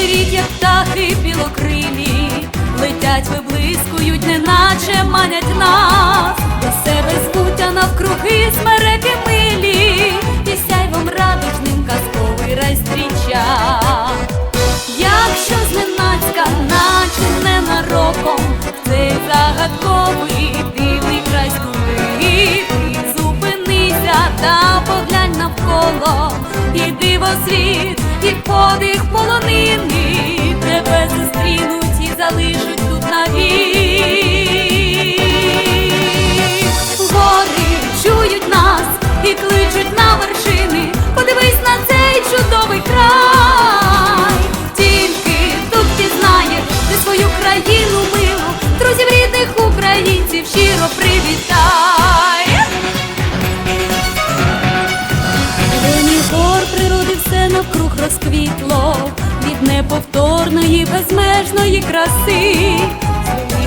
Дивіть, як птахи білокрилі, летять, виблискують, неначе манять нас, до себе звуть, а навкруги смереки милі, і сяйвом радужним казковий рай зустріча. Якщо зненацька, наче ненароком, цей загадковий дивний край ступи, зупинися та поглянь навколо, і диво світ, і подих полонини, розквітло від неповторної, безмежної краси.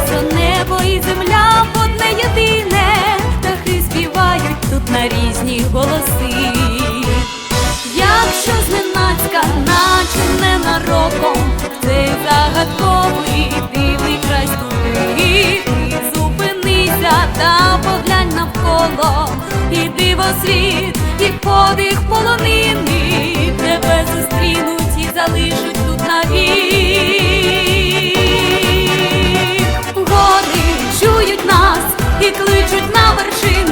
Злилися небо і земля в одне єдине, птахи співають тут на різні голоси. Якщо зненацька, наче ненароком, цей загадковий дивний край ступи, зупинися та поглянь навколо, і диво світ, і подих полонини, тебе зустрінуть і тут навік. Гори чують нас і кличуть на вершини.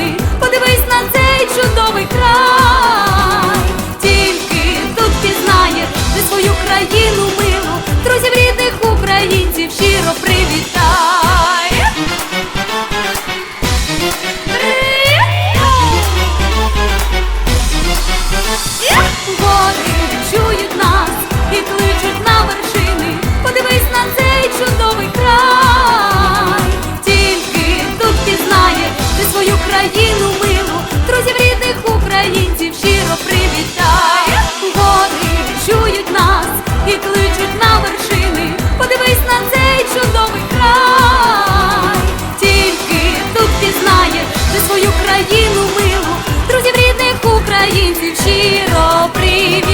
Україну милу, друзів рідних українців щиро привітає, гори чують нас і кличуть на вершини. Подивись на цей чудовий край, тільки тут пізнаєш ти свою країну милу, друзів рідних українців щиро привітай,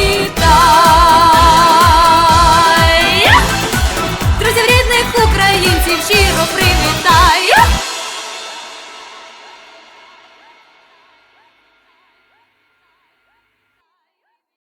друзів рідних українців щиро привітай.